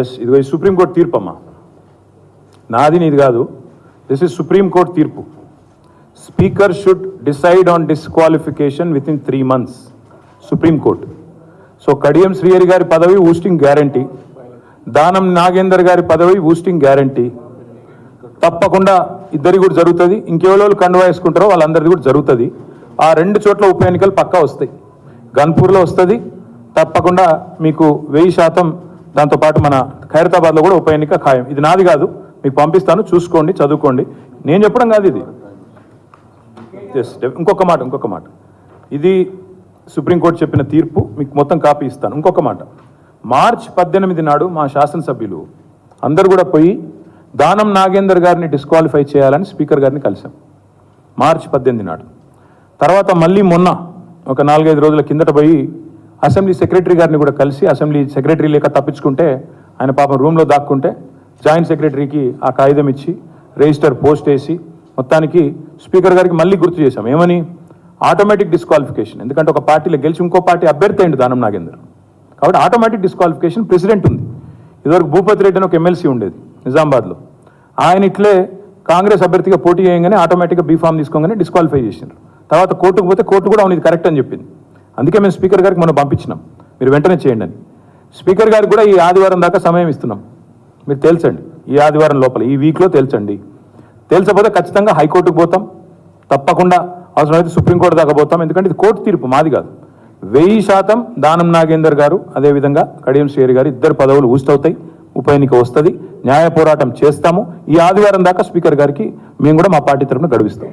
Yes ఇదిగో ఈ supreme court తీర్పు అమ్మా నాది నీది కాదు. దిస్ ఇస్ సుప్రీంకోర్టు తీర్పు. Speaker should decide on disqualification within three months supreme court so Kadiyam Srihari గారి పదవి ఊస్టింగ్ గ్యారంటీ దానం నాగేందర్ గారి పదవి ఊస్టింగ్ గ్యారంటీ తప్పకుండా ఇద్దరి కూడా జరుగుతుంది. ఇంకెవరో కండువా వేసుకుంటారో వాళ్ళందరిది కూడా జరుగుతుంది. ఆ రెండు చోట్ల ఉప ఎన్నికలు పక్కా వస్తాయి. గన్పూర్లో వస్తుంది. తప్పకుండా మీకు వెయ్యి శాతం దాంతోపాటు మన ఖైరతాబాద్లో కూడా ఉప ఎన్నిక ఖాయం. ఇది నాది కాదు. మీకు పంపిస్తాను. చూసుకోండి చదువుకోండి. నేను చెప్పడం కాదు ఇది. ఇంకొక మాట ఇంకొక మాట. ఇది సుప్రీంకోర్టు చెప్పిన తీర్పు. మీకు మొత్తం కాపీ ఇస్తాను. ఇంకొక మాట. మార్చ్ పద్దెనిమిది నాడు మా శాసనసభ్యులు అందరు కూడా పోయి దానం నాగేందర్ గారిని డిస్క్వాలిఫై చేయాలని స్పీకర్ గారిని కలిశాం. మార్చ్ పద్దెనిమిది నాడు. తర్వాత మళ్ళీ మొన్న ఒక నాలుగైదు రోజుల కిందట పోయి అసెంబ్లీ సెక్రటరీ గారిని కూడా కలిసి అసెంబ్లీ సెక్రటరీ లేక తప్పించుకుంటే ఆయన పాపం రూమ్లో దాక్కుంటే జాయింట్ సెక్రటరీకి ఆ కాగితం ఇచ్చి రిజిస్టర్ పోస్ట్ వేసి మొత్తానికి స్పీకర్ గారికి మళ్ళీ గుర్తు చేశాం. ఏమని? Automatic disqualification. ఎందుకంటే ఒక పార్టీలో గెలిచి ఇంకో పార్టీ అభ్యర్థి అయింది దానం నాగేందర్ కాబట్టి ఆటోమేటిక్ డిస్క్వాలిఫికేషన్ ప్రెసిడెంట్ ఉంది. ఇదివరకు భూపతి రెడ్డి అని ఒక ఎమ్మెల్సీ ఉండేది నిజామాబాద్లో. ఆయన ఇట్లే కాంగ్రెస్ అభ్యర్థిగా పోటీ చేయగానే ఆటోమేటిక్గా బీఫామ్ తీసుకోగానే డిస్క్వాలిఫై చేసినారు తర్వాత కోర్టుకు పోతే కోర్టు కూడా అవును ఇది కరెక్ట్ అని చెప్పింది. అందుకే మేము స్పీకర్ గారికి మనం పంపించినాం. మీరు వెంటనే చేయండి అని. స్పీకర్ గారికి కూడా ఈ ఆదివారం దాకా సమయం ఇస్తున్నాం. మీరు తేల్చండి. ఈ ఆదివారం లోపల ఈ వీక్లో తేల్చండి. తేల్చకపోతే ఖచ్చితంగా హైకోర్టుకు పోతాం. తప్పకుండా అవసరమైతే సుప్రీంకోర్టు దాకా పోతాం. ఎందుకంటే ఇది కోర్టు తీర్పు మాది కాదు. వెయ్యి శాతం దానం నాగేందర్ గారు అదేవిధంగా కడియం శ్రీ గారు ఇద్దరు పదవులు ఊస్తవుతాయి. ఉప ఎన్నిక వస్తుంది. న్యాయ పోరాటం చేస్తాము. ఈ ఆదివారం దాకా స్పీకర్ గారికి మేము కూడా మా పార్టీ తరఫున గడువిస్తాం.